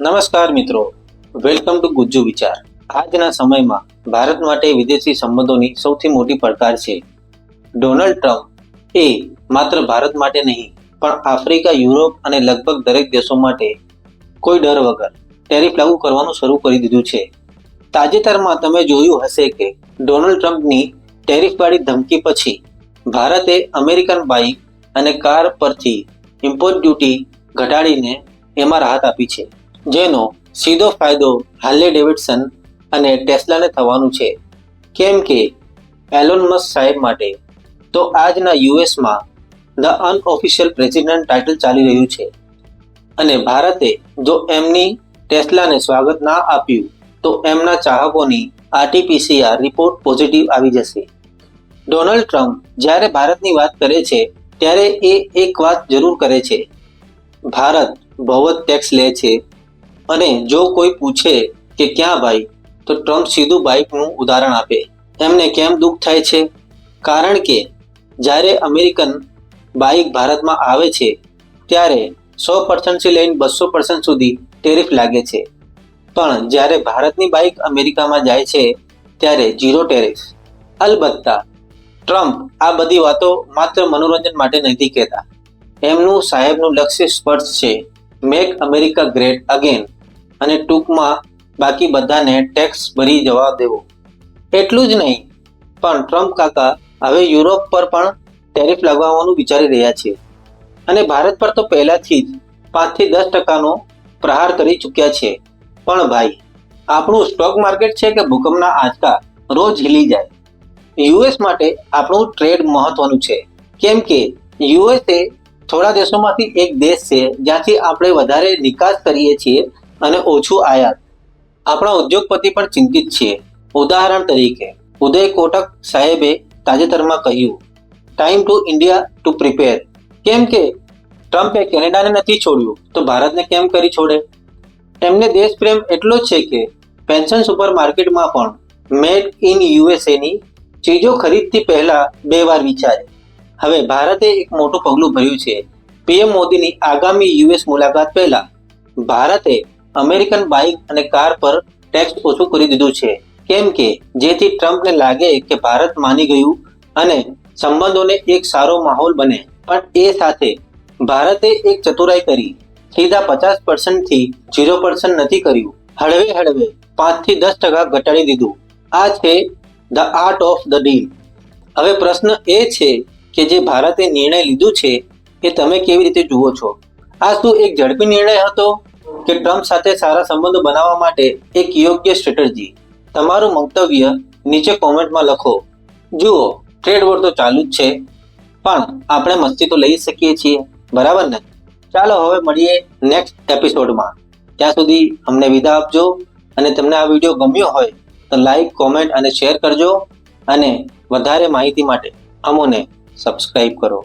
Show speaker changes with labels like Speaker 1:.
Speaker 1: નમસ્કાર મિત્રો. Welcome to Gujju વિચાર. આજના સમયમાં ભારત માટે વિદેશી સંબંધોની સૌથી મોટી પડકાર છે. ડોનાલ્ડ ટ્રમ્પ એ માત્ર ભારત માટે નહીં, પણ આફ્રિકા, યુરોપ અને લગભગ દરેક દેશો માટે કોઈ ડર વગર ટેરિફ લાગુ કરવાનું શરૂ કરી દીધું છે. તાજેતરમાં તમે જોયું હશે કે ડોનાલ્ડ ટ્રમ્પની ટેરિફવાળી ધમકી પછી ભારતે અમેરિકન બાઇક અને કાર પરથી ઇમ્પોર્ટ ડ્યુટી ઘટાડીને એમાં રાહત આપી છે. જેનો સીધો ફાયદો હાર્લે ડેવિડસન અને ટેસ્લાને થવાનું છે. કેમ કે એલોન મસ્ક સાહેબ માટે તો આજના યુએસમાં ધ અનઓફિશિયલ પ્રેસિડેન્ટ ટાઇટલ ચાલી રહ્યું છે. અને ભારતે જો એમની ટેસ્લાને સ્વાગત ના આપ્યું, તો એમના ચાહકોની આરટીપીસીઆર રિપોર્ટ પોઝિટિવ આવી જશે. ડોનાલ્ડ ટ્રમ્પ જ્યારે ભારતની વાત કરે છે, ત્યારે એ એક વાત જરૂર કરે છે. ભારત બહુ જ ટેક્સ લે છે. અને જો કોઈ પૂછે કે ક્યાં ભાઈ, તો ટ્રમ્પ સીધું બાઇકનું ઉદાહરણ આપે. એમને કેમ દુઃખ થાય છે? કારણ કે જ્યારે અમેરિકન બાઇક ભારતમાં આવે છે, ત્યારે સો પર્સન્ટથી લઈને બસો પર્સન્ટ સુધી ટેરિફ લાગે છે. પણ જ્યારે ભારતની બાઇક અમેરિકામાં જાય છે, ત્યારે ઝીરો ટેરિફ. અલબત્તા, ટ્રમ્પ આ બધી વાતો માત્ર મનોરંજન માટે નથી કહેતા. એમનું સાહેબનું લક્ષ્ય સ્પષ્ટ છે. મેક અમેરિકા ગ્રેટ અગેન અને ટૂંકમાં બાકી બધાને ટેક્સ ભરી જવા દેવો. એટલું જ નહીં, પણ ટ્રમ્પ કાકા હવે યુરોપ પર પણ ટેરિફ લગાવવાનું વિચારી રહ્યા છે. અને ભારત પર તો પહેલાથી જ પાંચથી દસ ટકાનો પ્રહાર કરી ચૂક્યા છે. પણ ભાઈ, આપણું સ્ટોક માર્કેટ છે કે ભૂકંપના આંચકા રોજ હિલી જાય. યુએસ માટે આપણું ટ્રેડ મહત્વનું છે. કેમ કે યુએસએ થોડા દેશોમાંથી એક દેશ છે, જ્યાંથી આપણે વધારે નિકાસ કરીએ છીએ અને ઓછું આયાત. આપણા ઉદ્યોગપતિ પણ ચિંતિત છે. ઉદાહરણ તરીકે, ઉદય કોટક સાહેબે તાજેતરમાં કહ્યું time to India to prepare કેમ કે, ટ્રમ્પે કેનેડાને નથી છોડ્યું, તો ભારતને કેમ કરી છોડે? એમને દેશ પ્રેમ એટલો જ છે કે, પેન્શન સુપર માર્કેટમાં પણ મેડ ઇન યુએસએની ચીજો ખરીદતી પહેલા બે વાર વિચારે. હવે ભારતે એક મોટું પગલું ભર્યું છે. પીએમ મોદીની આગામી યુએસ મુલાકાત પહેલા ભારતે અમેરિકન બાઇક અને કાર પર ટેક્સ ઓછું કરી દીધું છે. કેમ કે જેથી ટ્રમ્પને લાગે કે ભારત માની ગયું અને સંબંધોને એક સારો માહોલ બને. પણ એ સાથે ભારતે એક ચતુરાઈ કરી. સીધા પચાસ પર્સન્ટથી ઝીરો પર્સન્ટ નથી કર્યું. હળવે હળવે પાંચથી દસ ટકા ઘટાડી દીધું. આ છે the art of the deal. હવે પ્રશ્ન એ છે કે જે ભારતે નિર્ણય લીધું છે એ તમે કેવી રીતે જુઓ છો? આ શું એક ઝડપી નિર્ણય હતો કે ટ્રમ્પ સાથે સારા સંબંધો બનાવવા માટે એક યોગ્ય સ્ટ્રેટર્જી તમારું મંતવ્ય નીચે કોમેન્ટમાં લખો. જુઓ ટ્રેડ વોર તો ચાલુ જ છે, પણ આપણે મસ્તી તો લઈ શકીએ છીએ, બરાબર ને? ચાલો હવે મળીએ નેક્સ્ટ એપિસોડમાં ત્યાં સુધી અમને વિદા આપજો અને તમને આ વીડિયો ગમ્યો હોય તો લાઈક કોમેન્ટ અને શેર કરજો અને વધારે માહિતી માટે અમોને સબસ્ક્રાઈબ કરો.